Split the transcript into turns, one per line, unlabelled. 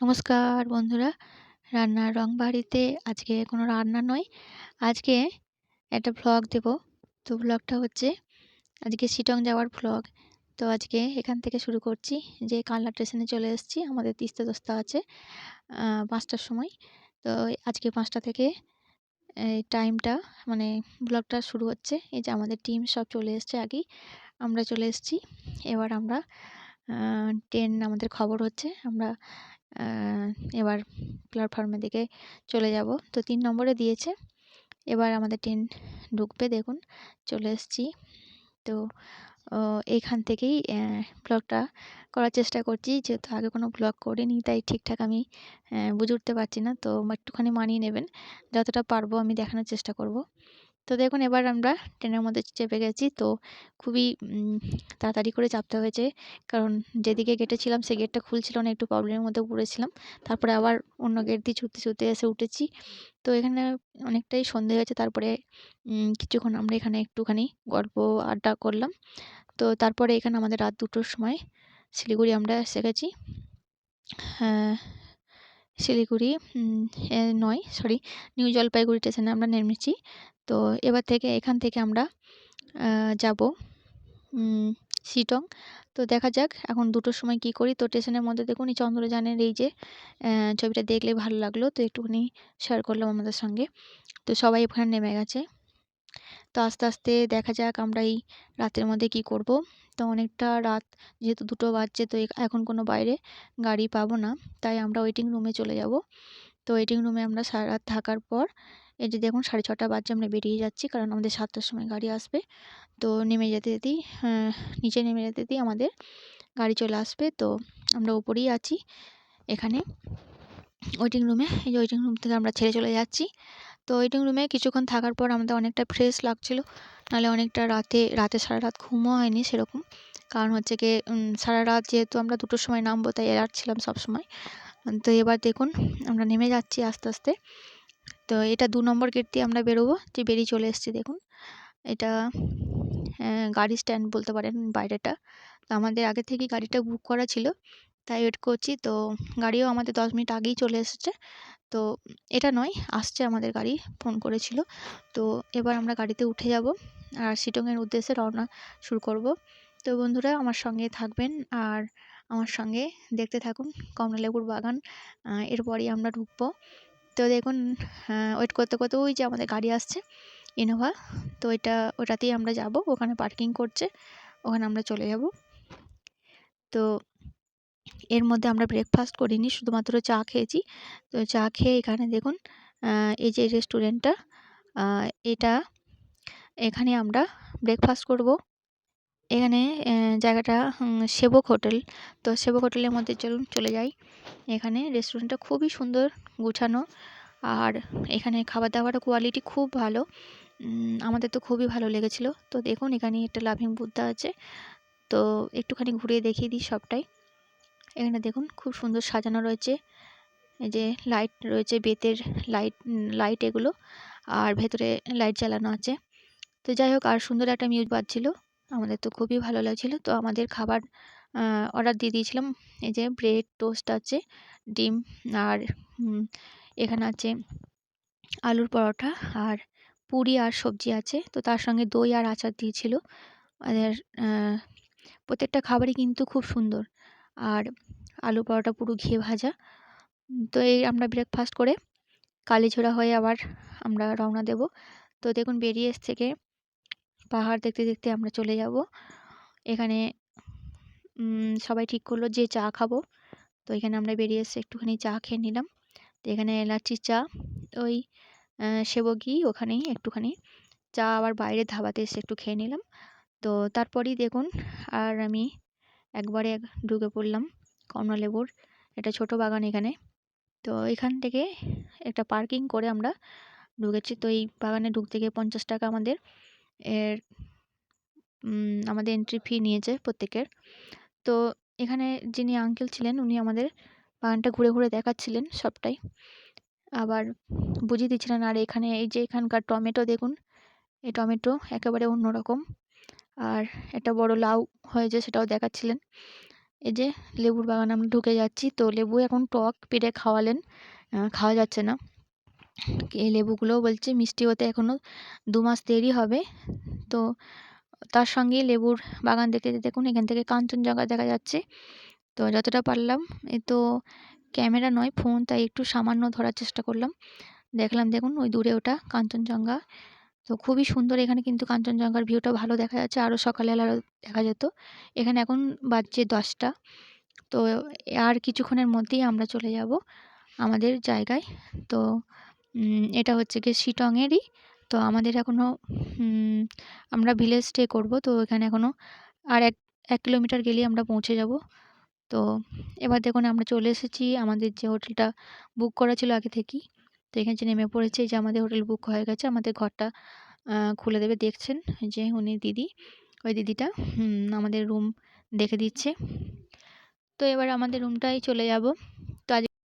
নমস্কার বন্ধুরা। রান্নার রং বাড়িতে আজকে কোনো রান্না নয়। আজকে একটা ভ্লগ দেব। তো ভ্লগটা হচ্ছে আজকে শিটং যাওয়ার ভ্লগ তো আজকে এখান থেকে শুরু করছি। যে কালনা স্টেশনে চলে এসেছি, আমাদের তিস্তা দস্তা আছে পাঁচটার সময়। তো আজকে পাঁচটা থেকে এই টাইমটা মানে ব্লগটা শুরু হচ্ছে। এই যে আমাদের টিম সব চলে এসছে আগেই। আমরা চলে এসেছি। এবার আমরা ট্রেন আমাদের খবর হচ্ছে। আমরা এবার প্ল্যাটফর্মের দিকে চলে যাব। তো তিন নম্বরে দিয়েছে। এবার আমাদের ট্রেন ঢুকবে, দেখুন, চলে এসেছি। তো এইখান থেকেই ব্লগটা করার চেষ্টা করছি। যেহেতু আগে কোনো ব্লগ করিনি, তাই ঠিকঠাক আমি বুঝে উঠতে পারছি না। তো একটুখানি মানিয়ে নেবেন। যতটা পারব আমি দেখানোর চেষ্টা করব। তো দেখুন এবার আমরা ট্রেনের মধ্যে চেপে গেছি। তো খুবই তাড়াতাড়ি করে চাপতে হয়েছে। কারণ যেদিকে গেটে ছিলাম সেই গেটটা খুলছিল না, একটু প্রবলেমের মধ্যে পড়েছিলাম। তারপরে আবার অন্য গেট দিয়ে ছুটতে ছুটতে এসে উঠেছি। তো এখানে অনেকটাই সন্ধে হয়েছে। তারপরে কিছুক্ষণ আমরা এখানে একটুখানি গল্প আড্ডা করলাম। তো তারপরে এখানে আমাদের রাত দুটোর সময় শিলিগুড়ি আমরা এসে গেছি। হ্যাঁ শিলিগুড়ি নয় সরি নিউ জলপাইগুড়ি স্টেশনে আমরা নেমেছি। তো এবার থেকে এখান থেকে আমরা যাব শিটং। তো দেখা যাক এখন দুটোর সময় কি করি। তো স্টেশনের মধ্যে দেখুন এই চন্দ্রযানের এই যে ছবিটা দেখলে ভালো লাগল। তো একটুখানি শেয়ার করলাম আমাদের সঙ্গে। তো সবাই ওখানে নেমে গেছে। তো আস্তে আস্তে দেখা যাক আমরা এই রাতের মধ্যে কি করব। তো অনেকটা রাত, যেহেতু দুটো বাজছে তো এখন কোনো বাইরে গাড়ি পাবো না, তাই আমরা ওয়েটিং রুমে চলে যাব। তো ওয়েটিং রুমে আমরা সারা রাত থাকার পর, এই যে দেখুন সাড়ে ছটা বাজে আমরা বেরিয়ে যাচ্ছি, কারণ আমাদের সাতটার সময় গাড়ি আসবে। তো নেমে যেতে যেতেই নিচে নেমে যেতে যেতেই আমাদের গাড়ি চলে আসবে। তো আমরা ওপরেই আছি, এখানে। ওয়েটিং রুমে এই যে ওয়েটিং রুম থেকে আমরা ছেড়ে চলে যাচ্ছি। তো ওয়েটিং রুমে কিছুক্ষণ থাকার পর আমাদের অনেকটা ফ্রেশ লাগছিল। নাহলে অনেকটা রাতে রাতে সারা রাত ঘুমও হয়নি সেরকম। কারণ হচ্ছে গিয়ে সারা রাত যেহেতু আমরা দুটোর সময় নামবো, তাই অ্যালার্ট ছিলাম সবসময়। তো এবার দেখুন, আমরা নেমে যাচ্ছি আস্তে আস্তে। তো এটা দু নম্বর গেট দিয়ে আমরা বেরোবো, যে বেরিয়ে চলে এসেছি দেখুন। এটা গাড়ি স্ট্যান্ড বলতে পারেন বাইরেটা। তো আমাদের আগে থেকেই গাড়িটা বুক করা ছিল, তাই ওয়েট করছি। তো গাড়িও আমাদের দশ মিনিট আগেই চলে এসেছে। তো এটা নয়, আসছে আমাদের গাড়ি, ফোন করেছিল। তো এবার আমরা গাড়িতে উঠে যাব আর শিটংয়ের উদ্দেশ্যে রওনা শুরু করব। তো বন্ধুরা, আমার সঙ্গে থাকবেন আর আমার সঙ্গে দেখতে থাকুন কমলালেবুর বাগান। এরপরই আমরা ঢুকবো। তো দেখুন ওয়েট করতে করতে ওই যে আমাদের গাড়ি আসছে ইনোভা তো এটা, ওটাতেই আমরা যাব, ওখানে পার্কিং করছে, ওখানে আমরা চলে যাব। তো এর মধ্যে আমরা ব্রেকফাস্ট করিনি, শুধুমাত্র চা খেয়েছি। তো চা খেয়ে এখানে দেখুন এই যে রেস্টুরেন্টটা এটা এখানে আমরা ব্রেকফাস্ট করব। এখানে জায়গাটা সেবক হোটেল। তো সেবক হোটেলের মধ্যে চলুন চলে যাই। এখানে রেস্টুরেন্টটা খুবই সুন্দর গুছানো। আর এখানে খাবার দাবারের কোয়ালিটি খুব ভালো। আমাদের তো খুবই ভালো লেগেছিলো। তো দেখুন, এখানে একটা লাভিং বুদ্ধা আছে। তো একটুখানি ঘুরিয়ে দেখিয়ে দিই সবটাই। এখানে দেখুন খুব সুন্দর সাজানো রয়েছে। এই যে লাইট রয়েছে বেতের লাইট লাইট এগুলো আর ভেতরে লাইট জ্বালানো আছে। তো যাই হোক, আর সুন্দর একটা মিউজ বাজছিল। আমাদের তো খুবই ভালো লাগছিল। তো আমাদের খাবার অর্ডার দিয়ে দিয়েছিলাম। এই যে ব্রেড টোস্ট আছে, ডিম আর এখানে আছে আলুর পরোটা আর পুরি আর সবজি আছে। তো তার সঙ্গে দই আর আচার দিয়েছিল। আমাদের প্রত্যেকটা খাবারই কিন্তু খুব সুন্দর। আর আলু পরোটা পুরো ঘিয়ে ভাজা। তো এই আমরা ব্রেকফাস্ট করে কালীঝোড়া হয়ে আবার আমরা রওনা দেব। তো দেখুন বেরিয়ে থেকে পাহাড় দেখতে দেখতে আমরা চলে যাব। এখানে সবাই ঠিক করল যে চা খাব। তো এখানে আমরা বেরিয়ে এসে একটুখানি চা খেয়ে নিলাম। তো এখানে এলাচির চা, ওই সেবকই ওখানেই একটুখানি। চা আবার বাইরে ধাবাতে এসে একটু খেয়ে নিলাম। তো তারপরেই দেখুন, আর আমি একবারে ঢুকে পড়লাম কমলালেবুর একটা ছোট বাগান এখানে। তো এখান থেকে একটা পার্কিং করে আমরা ঢুকেছি। তো এই বাগানে ঢুকতে গিয়ে পঞ্চাশ টাকা আমাদের। এর আমাদের এন্ট্রি ফি নিয়েছে প্রত্যেকের। তো এখানে যিনি আঙ্কেল ছিলেন, উনি আমাদের বাগানটা ঘুরে ঘুরে দেখাচ্ছিলেন সবটাই। আবার বুঝিয়ে দিচ্ছিলেন, আর এখানে এই যে এখানকার টমেটো দেখুন, এই টমেটো একেবারে অন্যরকম। আর একটা বড় লাউ হয়েছে সেটাও দেখাচ্ছিলেন। এই যে লেবুর বাগানে আমরা ঢুকে যাচ্ছি, তো লেবু এখন টক পেরে খাওয়ালেন খাওয়া যাচ্ছে না। এই লেবুগুলোও বলছে মিষ্টি হতে এখনও দু মাস দেরি হবে। তো তার সঙ্গে লেবুর বাগান দেখতে দেখুন, এখান থেকে কাঞ্চনজঙ্ঘা দেখা যাচ্ছে। তো যতটা পারলাম, এ তো ক্যামেরা নয়, ফোন, তাই একটু সামান্য ধরার চেষ্টা করলাম। দেখলাম দেখুন, ওই দূরে ওটা কাঞ্চনজঙ্ঘা। তো খুবই সুন্দর এখানে কিন্তু কাঞ্চনজঙ্ঘার ভিউটা ভালো দেখা যাচ্ছে। আরও সকালবেলা দেখা যেত। এখানে এখন বাজছে দশটা। তো আর কিছুক্ষণের মধ্যেই আমরা চলে যাব আমাদের জায়গায়। তো এটা হচ্ছে গিয়ে শিটংয়েরই। তো আমাদের এখনও আমরা ভিলেজ স্টে করব। তো এখানে এখনও আর এক এক কিলোমিটার গেলেই আমরা পৌঁছে যাব। তো এবার দেখুন আমরা চলে এসেছি। আমাদের যে হোটেলটা বুক করা ছিল আগে থেকেই। তো এখানে যে নেমে পড়েছে যে আমাদের হোটেল বুক হয়ে গেছে, আমাদের ঘরটা খুলে দেবে। দেখছেন যে উনি দিদি, ওই দিদিটা আমাদের রুম দেখে দিচ্ছে। তো এবার আমাদের রুমটাই চলে যাব।